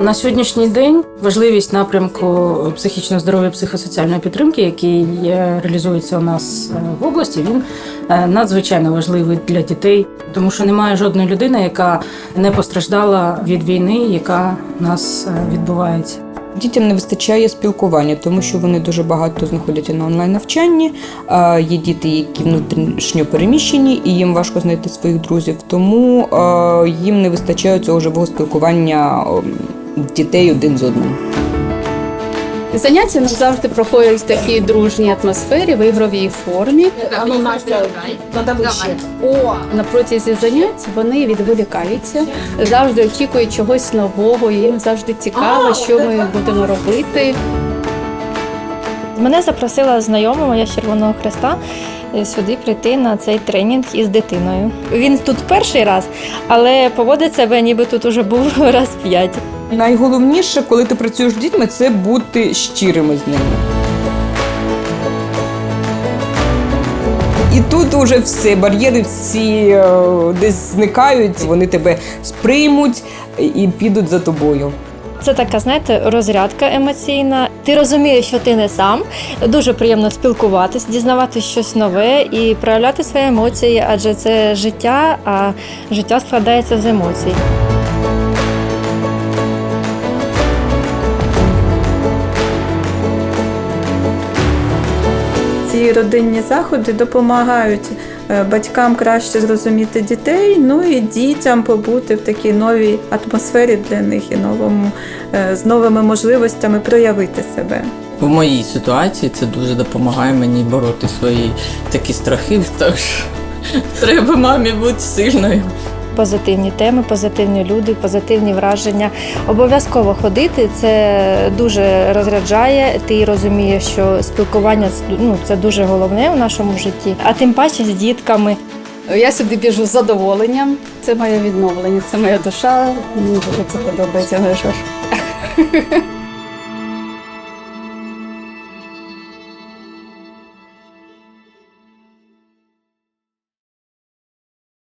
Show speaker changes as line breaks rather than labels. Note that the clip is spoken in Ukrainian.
На сьогоднішній день важливість напрямку психічного здоров'я, психосоціальної підтримки, який реалізується у нас е, в області, він е, надзвичайно важливий для дітей, тому що немає жодної людини, яка не постраждала від війни, яка у нас е, відбувається.
Дітям не вистачає спілкування, тому що вони дуже багато знаходяться на онлайн навчанні. Є діти, які внутрішньо переміщені, і їм важко знайти своїх друзів. Тому їм не вистачає цього живого спілкування дітей один з одним.
Заняття не завжди проходять в такій дружній атмосфері, в ігровій формі. О, На протязі занять вони відволікаються, завжди очікують чогось нового. Їм завжди цікаво, що ми будемо робити.
Мене запросила знайома моя з Червоного Хреста е, сюди прийти на цей тренінг із дитиною. Він тут перший раз, але поводить себе, ніби тут уже був раз п'ять.
Найголовніше, коли ти працюєш з дітьми, це бути щирими з ними. І тут уже все, бар'єри всі е, десь зникають, вони тебе сприймуть і підуть за тобою.
Це така, знаєте, розрядка емоційна. Ти розумієш, що ти не сам. Дуже приємно спілкуватись, дізнавати щось нове і проявляти свої емоції, адже це життя, а життя складається з емоцій.
Ці родинні заходи допомагають е, батькам краще зрозуміти дітей, ну і дітям побути в такій новій атмосфері для них і новому, е, з новими можливостями проявити себе.
В моїй ситуації це дуже допомагає мені бороти свої такі страхи. Що треба мамі бути сильною.
Позитивні теми, позитивні люди, позитивні враження. Обов'язково ходити. Це дуже розряджає. Ти розумієш, що спілкування ну, це дуже головне в нашому житті, а тим паче з дітками.
Я сюди біжу з задоволенням. Це моє відновлення, це моя душа. Мені дуже це подобається. Ну.